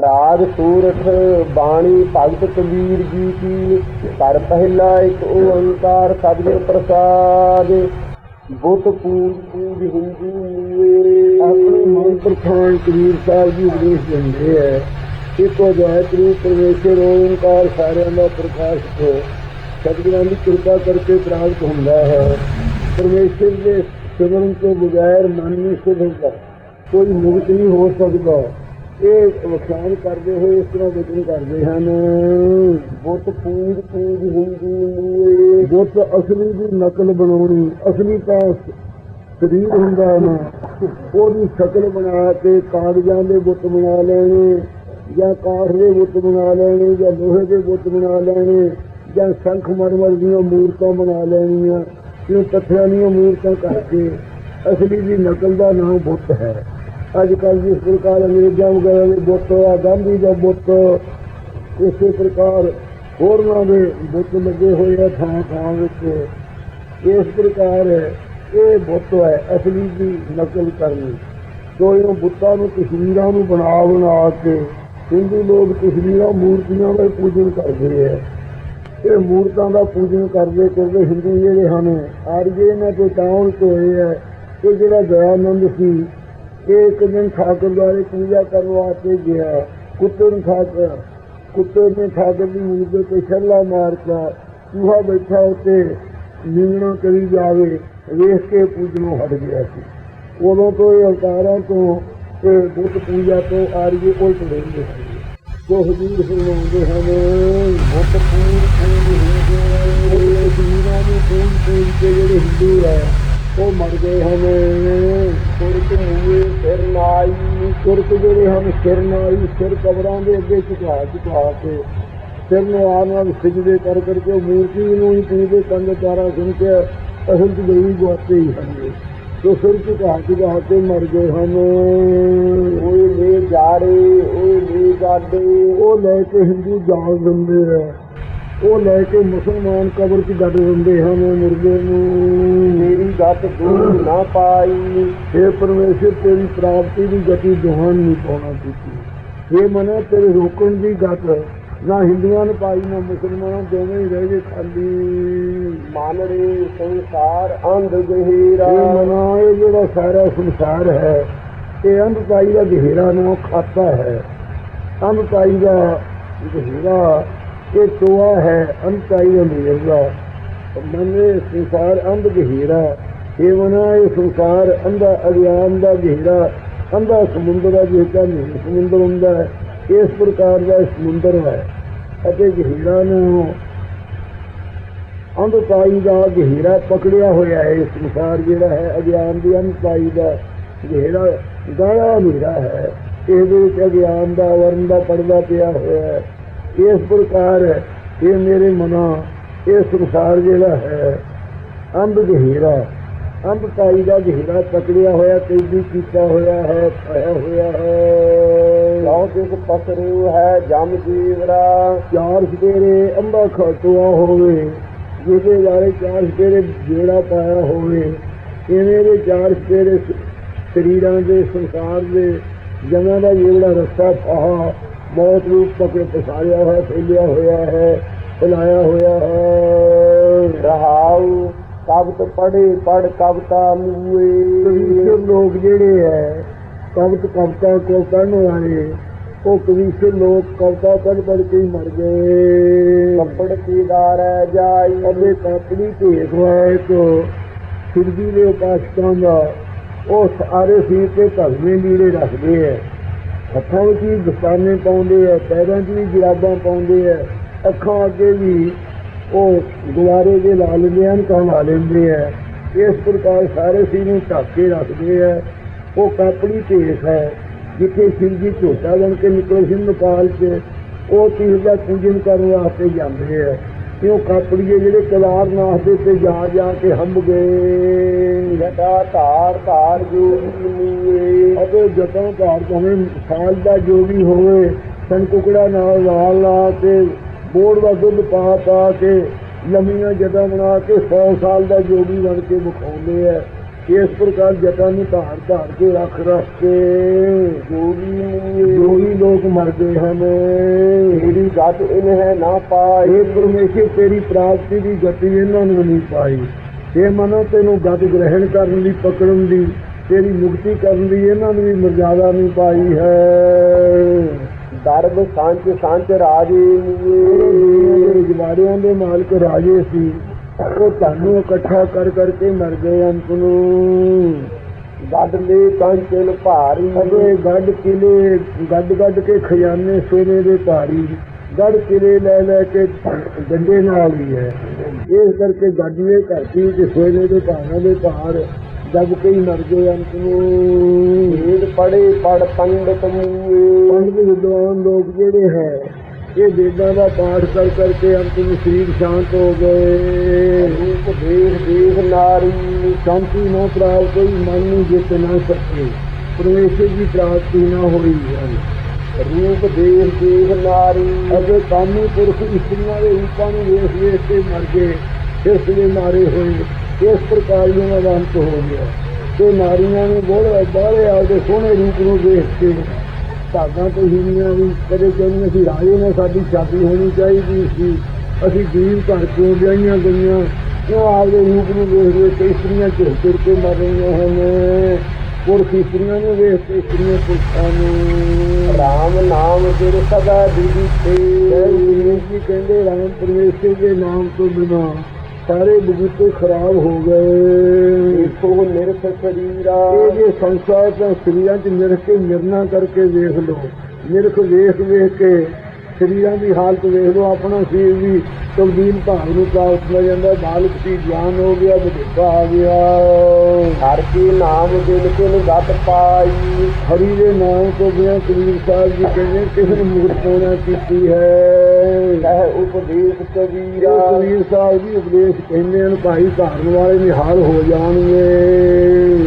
ਰਾਗ ਸੂਰਠ ਬਾਣੀ ਭਗਤ ਕਬੀਰ ਜੀ ਕੀ ਕਰ ਪਹਿਲਾ ਇੱਕ ਓੰਕਾਰ ਸਤਿਗੁਰ ਪ੍ਰਸਾਦ। ਬੁੱਤ ਪੂਜ ਪੂਜ ਹਿੰਦੂ ਮੂਏ ਆਪਣੇ ਮਨ ਪ੍ਰਖਾਨ ਕਬੀਰ ਸਾਹਿਬ ਜੀ ਉਪਦੇਸ਼ ਦਿੰਦੇ ਹੈ ਇੱਕੋ ਜਾਇਤਰੀ ਪਰਮੇਸ਼ਰ ਓੰਕਾਰ ਸਾਰਿਆਂ ਦਾ ਪ੍ਰਕਾਸ਼ ਹੋ। ਸਤਿਗੁਰਾਂ ਦੀ ਕਿਰਪਾ ਕਰਕੇ ਪ੍ਰਾਪਤ ਹੁੰਦਾ ਹੈ। ਪਰਮੇਸ਼ਰ ਦੇ ਸਿਮਰਨ ਤੋਂ ਬਗੈਰ ਮਨ ਨਹੀਂ ਸੁਧ ਹੁੰਦਾ ਕੋਈ ਮੁਕਤ ਨਹੀਂ ਹੋ ਸਕਦਾ। ਇਹ ਵਖਿਆਨ ਕਰਦੇ ਹੋਏ ਇਸ ਤਰ੍ਹਾਂ ਵਚਨ ਕਰਦੇ ਹਨ। ਬੁੱਤ ਪੂਜ ਪੂਜ ਹਿੰਦੂ ਮੂਏ ਬੁੱਤ ਅਸਲੀ ਦੀ ਨਕਲ ਬਣਾਉਣੀ, ਅਸਲੀ ਤਾਂ ਸਰੀਰ ਹੁੰਦਾ ਨਾ। ਉਹਦੀ ਸ਼ਕਲ ਬਣਾ ਕੇ ਕਾਗਜ਼ਾਂ ਦੇ ਬੁੱਤ ਬਣਾ ਲੈਣੇ, ਜਾਂ ਕਾਠ ਦੇ ਬੁੱਤ ਬਣਾ ਲੈਣੇ, ਜਾਂ ਲੋਹੇ ਦੇ ਬੁੱਤ ਬਣਾ ਲੈਣੇ, ਜਾਂ ਸ਼ੰਖ ਮਰਮਰ ਦੀਆਂ ਮੂਰਤਾਂ ਬਣਾ ਲੈਣੀਆਂ ਕਿਉਂ ਪੱਥਰਾਂ ਦੀਆਂ ਮੂਰਤਾਂ ਕਰਕੇ ਅਸਲੀ ਦੀ ਨਕਲ ਦਾ ਨਾਮ ਬੁੱਤ ਹੈ। ਅੱਜ ਕੱਲ੍ਹ ਜਿਸ ਪ੍ਰਕਾਰ ਅੰਗਰੇਜ਼ਾਂ ਵਗੈਰਾ ਦੇ ਬੁੱਤ ਆ, ਗਾਂਧੀ ਦਾ ਬੁੱਤ, ਇਸੇ ਪ੍ਰਕਾਰ ਹੋਰਨਾਂ ਦੇ ਬੁੱਤ ਲੱਗੇ ਹੋਏ ਆ ਥਾਂ ਥਾਂ ਵਿੱਚ। ਇਸ ਪ੍ਰਕਾਰ ਇਹ ਬੁੱਤ ਹੈ, ਅਸਲੀ ਦੀ ਨਕਲ ਕਰਨੀ। ਸੋ ਇਹਨਾਂ ਬੁੱਤਾਂ ਨੂੰ ਤਸਵੀਰਾਂ ਨੂੰ ਬਣਾ ਬਣਾ ਕੇ, ਹਿੰਦੂ ਲੋਕ ਤਸਵੀਰਾਂ ਮੂਰਤੀਆਂ ਦਾ ਪੂਜਨ ਕਰਦੇ ਹੈ ਇਹ ਮੂਰਤਾਂ ਦਾ ਪੂਜਨ ਕਰਦੇ ਕਰਦੇ ਹਿੰਦੂ ਜਿਹੜੇ ਹਨ, ਆਰਜੇ ਨੇ ਤੋਂ ਟਾਉਣ ਹੋਏ ਹੈ ਕਿ ਜਿਹੜਾ ਦਇਆਨੰਦ ਸੀ ਇਹ ਇੱਕ ਦਿਨ ਠਾਕੁਰ ਦੁਆਰੇ ਪੂਜਾ ਕਰਨ ਵਾਸਤੇ ਗਿਆ ਕੁੱਤੇ ਨੂੰ ਠਾਕੁਰ ਕੁੱਤੇ ਨੇ ਠਾਕੁਰ ਦੀ ਮੂਰਤ ਤੇ ਛੱਲਾ ਮਾਰਤਾ ਚੂਹਾ ਬੈਠਾ ਉੱਤੇ ਨਿੰਗਣਾ ਕਰੀ ਜਾਵੇ ਵੇਖ ਕੇ ਪੂਜਨੋਂ ਹਟ ਗਿਆ ਸੀ ਉਦੋਂ ਤੋਂ ਇਹ ਅਵਤਾਰਾਂ ਤੋਂ ਤੇ ਬੁੱਤ ਪੂਜਾ ਤੋਂ ਆਰੀਏ ਉਲਟ ਰਹਿੰਦੇ ਹਨ ਜੋ ਹਜ਼ੂਰ ਫਰਮਾਉਂਦੇ ਹਨ ਬੁੱਤ ਪੂਜ ਨੂੰ ਪੂਜ ਪੂਜ ਕੇ ਜਿਹੜੇ ਹਿੰਦੂ ਹੈ ਉਹ ਮਰ ਗਏ ਹਨ। ਸੁਰਤ ਮੂਏ ਸਿਰ ਨਾਈ ਤੁਰਕ ਜਿਹੜੇ ਹਨ ਸਿਰ ਨਾਲ ਹੀ ਸਿਰ ਕਬਰਾਂ ਦੇ ਅੱਗੇ ਝੁਕਾ ਝੁਕਾ ਕੇ ਸਿਰ ਨੂੰ ਆਨ ਨਾਲ ਸਿਜਦੇ ਕਰ ਕਰਕੇ ਉਹ ਮੂਰਤੀ ਨੂੰ ਹੀ ਪੂਜਦੇ ਕੰਨ ਤਾਰਾ ਸੁਣ ਕੇ ਅਸਲ ਚ ਗਈ ਗੁਆਤੇ ਹੀ ਹਨ। ਸੋ ਸਿਰ ਝੁਕਾ ਝੁਕਾ ਕੇ ਮਰ ਗਏ ਹਨ। ਓਏ ਲੈ ਜਾੜੇ ਉਹ ਲੈ ਗਾਡੇ ਉਹ ਲੈ ਕੇ ਹਿੰਦੂ ਜਾਲ ਦਿੰਦੇ ਆ। ਉਹ ਲੈ ਕੇ ਮੁਸਲਮਾਨ ਕਬਰ 'ਚ ਗੱਡ ਦਿੰਦੇ ਹਨ ਮੁਰਗੇ ਨੂੰ ਮੇਰੀ ਗੱਤ ਦੂਰ ਨਾ ਪਾਈ। ਇਹ ਪਰਮੇਸ਼ਰ ਤੇਰੀ ਪ੍ਰਾਪਤੀ ਦੀ ਗਤੀ ਦੁਹਾਨ ਨਹੀਂ ਪਾਉਣਾ ਕੀਤੀ। ਇਹ ਮਨੇ ਤੇਰੇ ਰੋਕਣ ਦੀ ਗਤ ਨਾ ਹਿੰਦੂਆਂ ਨੇ ਪਾਈ ਨਾ ਮੁਸਲਮਾਨਾਂ ਦੋਵੇਂ ਹੀ ਰਹਿ ਗਏ ਖਾਲੀ। ਮਾਨੜੇ ਸੰਸਾਰ ਅੰਧ ਗਹਿਰਾ। ਇਹ ਮਨਾ ਇਹ ਜਿਹੜਾ ਸਾਰਾ ਸੰਸਾਰ ਹੈ ਇਹ ਅੰਧਤਾਈ ਦਾ ਗਹਿਰਾ ਨੂੰ ਖਾਤਾ ਹੈ। ਅੰਧਤਾਈ ਦਾ ਗਹਿਰਾ ਇਹ ਟੋਆ ਹੈ ਅੰਧਤਾਈ ਦਾ। ਨਿਰਲਾ ਮਨੇ ਸੰਸਾਰ ਅੰਧ ਗਹਿਰਾ ਇਹ ਮਨਾ ਇਹ ਸੰਸਾਰ ਅੰਧਾ ਅਗਿਆਨ ਦਾ ਗਹਿਰਾ। ਅੰਧਾ ਸਮੁੰਦਰ ਦਾ ਜਿਹੜਾ ਨਹੀਂ ਸਮੁੰਦਰ ਹੁੰਦਾ ਹੈ, ਇਸ ਪ੍ਰਕਾਰ ਦਾ ਇਹ ਸਮੁੰਦਰ ਹੈ। ਅਤੇ ਗਹਿਰਾ ਨੂੰ ਅੰਧਤਾਈ ਦਾ ਗਹਿਰਾ ਪਕੜਿਆ ਹੋਇਆ ਹੈ। ਇਹ ਸੰਸਾਰ ਜਿਹੜਾ ਹੈ ਅਗਿਆਨ ਦੀ ਅੰਧਤਾਈ ਦਾ ਗਹਿਰਾ ਗਾਇਆ ਹਨੇਰਾ ਹੈ। ਇਹਦੇ ਵਿੱਚ ਅਗਿਆਨ ਦਾ ਵਰਨ ਦਾ ਪਰਦਾ ਪਿਆ ਹੋਇਆ ਹੈ। ਇਸ ਪ੍ਰਕਾਰ ਇਹ ਮੇਰੇ ਮਨਾ ਇਹ ਸੰਸਾਰ ਜਿਹੜਾ ਹੈ ਅੰਧ ਗਹਿਰਾ ਅੰਧਤਾਈ ਦਾ ਗਹਿਰਾ ਪਕੜਿਆ ਹੋਇਆ ਕੈਦੀ ਕੀਤਾ ਹੋਇਆ ਹੈ ਪਾਇਆ ਹੋਇਆ ਹੈ। ਲਓ ਜਿਸ ਪਸਰੂ ਹੈ ਜਮ ਜੀਵਰਾ। ਚਾਰ ਸਪੇਰੇ ਅੰਬਾ ਖਟੂਆ ਹੋਵੇ ਜਿਹਦੇ ਬਾਰੇ ਚਾਰ ਸਪੇਰੇ ਜਿਹੜਾ ਪਾਇਆ ਹੋਵੇ ਇਵੇਂ ਦੇ ਚਾਰ ਸਪੇਰੇ ਸ- ਸਰੀਰਾਂ ਦੇ ਸੰਸਾਰ ਦੇ ਜਨਾਂ ਦਾ ਜਿਹੜਾ ਰਸਤਾ ਫਾਹਾ ਮੌਤ ਰੂਪ ਪਕੜ ਪਸਾਰਿਆ ਹੋਇਆ ਫੈਲਿਆ ਹੋਇਆ ਹੈ ਫੈਲਾਇਆ ਹੋਇਆ ਹੈ। ਰਹਾਉ ਕਬਤ ਪੜੇ ਪੜ ਕਬਤਾ ਮੂਏ ਲੋਕ ਜਿਹੜੇ ਹੈ ਕਵਤ ਕਵਤਾ ਕੋ ਪੜ੍ਹਨ ਵਾਲੇ ਉਹ ਕਵੀਸ਼ਰ ਲੋਕ ਕਵਤਾ ਪੜ੍ਹ ਪੜ੍ਹ ਕੇ ਹੀ ਮਰ ਗਏ। ਕੱਪੜ ਕੀਦਾਰ ਜਾਈ? ਅਬੇ ਕਾਪੜੀ ਭੇਖ ਹੋਇਆ ਇੱਕ ਸਿਰਜੀ ਦੇ ਉਪਾਸਕਾਂ ਦਾ ਉਹ ਸਾਰੇ ਸੀਰ ਤੇ ਧਰਮੇ ਲੀੜੇ ਰੱਖਦੇ ਐ ਹੱਥਾਂ ਵਿੱਚ ਵੀ ਦਸਤਾਨੇ ਪਾਉਂਦੇ ਐ ਪੈਰਾਂ 'ਚ ਵੀ ਜਰਾਬਾਂ ਪਾਉਂਦੇ ਐ ਅੱਖਾਂ ਅੱਗੇ ਵੀ ਉਹ ਗੁਵਾਰੇ ਦੇ ਲਾ ਲੈਂਦੇ ਹਨ ਕਾਂ ਲੈਂਦੇ ਐ ਇਸ ਪ੍ਰਕਾਰ ਸਾਰੇ ਸੀਰ ਨੂੰ ਢੱਕ ਕੇ ਰੱਖਦੇ ਐ ਉਹ ਕਾਪੜੀ ਭੇਖ ਹੈ, ਜਿੱਥੇ ਸ਼ਿਵ ਜੀ ਝੋਟਾ ਬਣ ਕੇ ਨਿਕਲੇ ਸੀ, ਨੇਪਾਲ 'ਚ। ਉਹ ਤੀਰ ਦਾ ਪੂਜਨ ਕਰਨ ਵਾਸਤੇ ਜਾਂਦੇ ਐ ਉਹ ਕਾਪੜੀਏ ਜਿਹੜੇ ਕਲਾਰਨਾਥ ਦੇ ਤੇ ਜਾ ਜਾ ਕੇ ਹੰਬ ਗਏ। ਜਟਾ ਧਾਰ ਧਾਰ ਜੋਗੀ ਮੂਏ। ਅਤੇ ਜਦੋਂ ਘਰ ਭਾਵੇਂ ਸਾਲ ਦਾ ਜੋ ਵੀ ਹੋਵੇ ਸਨ ਕੁਕੜਾ ਨਾਲ ਲਾਲ ਲਾ ਕੇ ਬੋੜ ਦਾ ਦੁੱਧ ਪਾ ਪਾ ਕੇ ਲੰਮੀਆਂ ਜਦਾਂ ਬਣਾ ਕੇ 100 ਸਾਲ ਦਾ ਜੋਗੀ ਬਣ ਕੇ ਵਿਖਾਉਂਦੇ ਐ ਇਸ ਪ੍ਰਕਾਰ ਜਟਾਂ ਨੂੰ ਧਾਰ ਧਾਰ ਕੇ ਰੱਖ ਰੱਖ। ਕੇ ਜੋਗੀ ਮੂਏ ਜੋਗੀ ਲੋਕ ਮਰਦੇ ਹਨ। ਮੇਰੀ ਗਤ ਇਨ ਹੈ ਨਾ ਪਾਈ। ਇਹ ਪਰਮੇਸ਼ਰ ਤੇਰੀ ਪ੍ਰਾਪਤੀ ਦੀ ਗਤੀ ਇਹਨਾਂ ਨੂੰ ਨਹੀਂ ਪਾਈ। ਇਹ ਮਨੋ ਤੈਨੂੰ ਗਤ ਗ੍ਰਹਿਣ ਕਰਨ ਦੀ ਪਕੜਨ ਦੀ ਤੇਰੀ ਮੁਕਤੀ ਕਰਨ ਦੀ ਇਹਨਾਂ ਨੂੰ ਵੀ ਮਰਜ਼ਾਦਾ ਨਹੀਂ ਪਾਈ ਹੈ। ਦਰਬ ਸਾਂਚ ਸਾਂਚ ਰਾਜੇ। ਜਵਾੜਿਆਂ ਦੇ ਮਾਲਕ ਰਾਜੇ ਸੀ। ਉਹ ਤੁਹਾਨੂੰ ਇਕੱਠਾ ਕਰ ਕਰਕੇ ਮਰ ਗਏ ਅੰਤ ਨੂੰ। ਗੱਡ ਲੈ ਕੰਚਨ ਭਾਰੀ। ਅਗੇ ਗੱਡ ਕਿਲੇ ਗੱਡ ਗੱਡ ਕੇ ਖਜ਼ਾਨੇ ਸੋਨੇ ਦੇ ਭਾਰੀ। ਗੱਡ ਕਿਲੇ ਲੈ ਲੈ ਕੇ ਡੰਡੇ ਨਾਲ ਹੀ ਹੈ। ਇਸ ਕਰਕੇ ਗੱਡੀਏ ਧਰਤੀ ਤੇ ਸੋਨੇ ਦੇ ਭਾਰਾਂ ਦੇ ਭਾਰ ਦਬ ਕੇ ਹੀ ਮਰ ਗਏ ਅੰਤ ਨੂੰ। ਵੇਦ ਪੜੇ ਪੜ ਪੰਡਤ ਮੂਏ ਪੰਡਤ ਵਿਦਵਾਨ ਲੋਕ ਜਿਹੜੇ ਹੈ ਇਹ ਵੇਦਾਂ ਦਾ ਪਾਠ ਕਰ ਕਰਕੇ ਅੰਤ ਨੂੰ ਸਰੀਰ ਸ਼ਾਂਤ ਹੋ ਗਏ। ਰੂਪ ਦੇਖ ਦੇਖ ਨਾਰੀ ਸ਼ਾਂਤੀ ਨਾ ਪ੍ਰਾਪਤ ਕੋਈ ਮਨ ਨੂੰ ਜਿੱਤ ਨਾ ਸਕੇ। ਪਰਮੇਸ਼ਰ ਦੀ ਪ੍ਰਾਪਤੀ ਨਾ ਹੋਈ ਹੈ ਰੂਪ ਦੇਖ ਦੇਖ ਨਾਰੀ। ਅਗੇ ਕਾਮੀ ਪੁਰਖ ਇਸਤਰੀਆਂ ਦੇ ਰੂਪਾਂ ਨੂੰ ਵੇਖ ਵੇਖ ਕੇ ਮਰ ਗਏ ਇਸ ਲਈ ਮਾਰੇ ਹੋਏ ਇਸ ਪ੍ਰਕਾਰ ਹੀ ਉਹਨਾਂ ਦਾ ਅੰਤ ਹੋ ਗਿਆ। ਤੇ ਨਾਰੀਆਂ ਨੂੰ ਬੋਲੇ ਬਾਹਰੇ ਆਪਦੇ ਸੋਹਣੇ ਰੂਪ ਨੂੰ ਵੇਖ ਕੇ ਧਾਗਾ ਤੇ ਹੀਨੀਆਂ ਵੀ ਕਦੇ ਕਹਿੰਦੀਆਂ ਸੀ ਰਾਜੇ ਨਾਲ ਸਾਡੀ ਸ਼ਾਦੀ ਹੋਣੀ ਚਾਹੀਦੀ ਸੀ। ਅਸੀਂ ਜੀਵ ਘਰ ਕਿਉਂ ਵਿਆਹੀਆਂ ਗਈਆਂ? ਕਿਉਂ ਆਪਦੇ ਰੂਪ ਨੂੰ ਵੇਖ ਕੇ ਇਸਤਰੀਆਂ ਝੁਰ ਝੁਰ ਕੇ ਮਰ ਰਹੀਆਂ ਹਨ? ਪੁਰਖ ਇਸਤਰੀਆਂ ਨੂੰ ਵੇਖ ਕੇ ਇਸਤਰੀਆਂ ਪੁਰਖਾਂ ਨੂੰ? ਰਾਮ ਨਾਮ ਜਿਰ ਸਦਾ ਦੀਦੀ ਤੇ। ਜੀ ਕਹਿੰਦੇ ਰਾਮ ਪਰਮੇਸ਼ਰ ਦੇ ਨਾਮ ਤੋਂ ਬਿਨਾ ਸਾਰੇ ਬਗੀਚੇ ਖਰਾਬ ਹੋ ਗਏ। ਦੇਖੋ ਨਿਰਖ ਸਰੀਰਾ ਇਹ ਜੇ ਸੰਸਾਰ ਦਾ ਸਰੀਰਾਂ 'ਚ ਨਿਰਖ ਕੇ ਨਿਰਣਾ ਕਰਕੇ ਵੇਖ ਲਓ। ਨਿਰਖ ਵੇਖ ਵੇਖ ਕੇ ਸਰੀਰਾਂ ਦੀ ਹਾਲਤ ਵੇਖ ਲਓ ਆਪਣਾ ਸਰੀਰ ਵੀ ਤਬਦੀਲ ਭਾਵ ਨੂੰ ਪ੍ਰਾਪਤ ਹੋ ਜਾਂਦਾ ਬਾਲਕ ਸੀ ਗਿਆਨ ਹੋ ਗਿਆ ਬੁਢੇਪਾ ਆ ਗਿਆ। ਹਰ ਕੀ ਨਾਮ ਦਿਨ ਕਿਨ ਗਤ ਪਾਈ। ਹਰੀ ਦੇ ਨਾਮ ਤੋਂ ਬਿਨਾਂ ਕਬੀਰ ਸਾਹਿਬ ਜੀ ਕਹਿੰਦੇ ਕਿਸ ਨੂੰ ਮੁਕਤ ਹੋਣਾ ਕੀਤੀ ਹੈ? ਕਹਿ ਉਪਦੇਸ਼ ਇਹ ਕਬੀਰਾ ਕਬੀਰ ਸਾਹਿਬ ਜੀ ਉਪਦੇਸ਼ ਕਹਿੰਦੇ ਹਨ ਭਾਈ ਧਾਰਨ ਵਾਲੇ ਨਿਹਾਲ ਹੋ ਜਾਣਗੇ।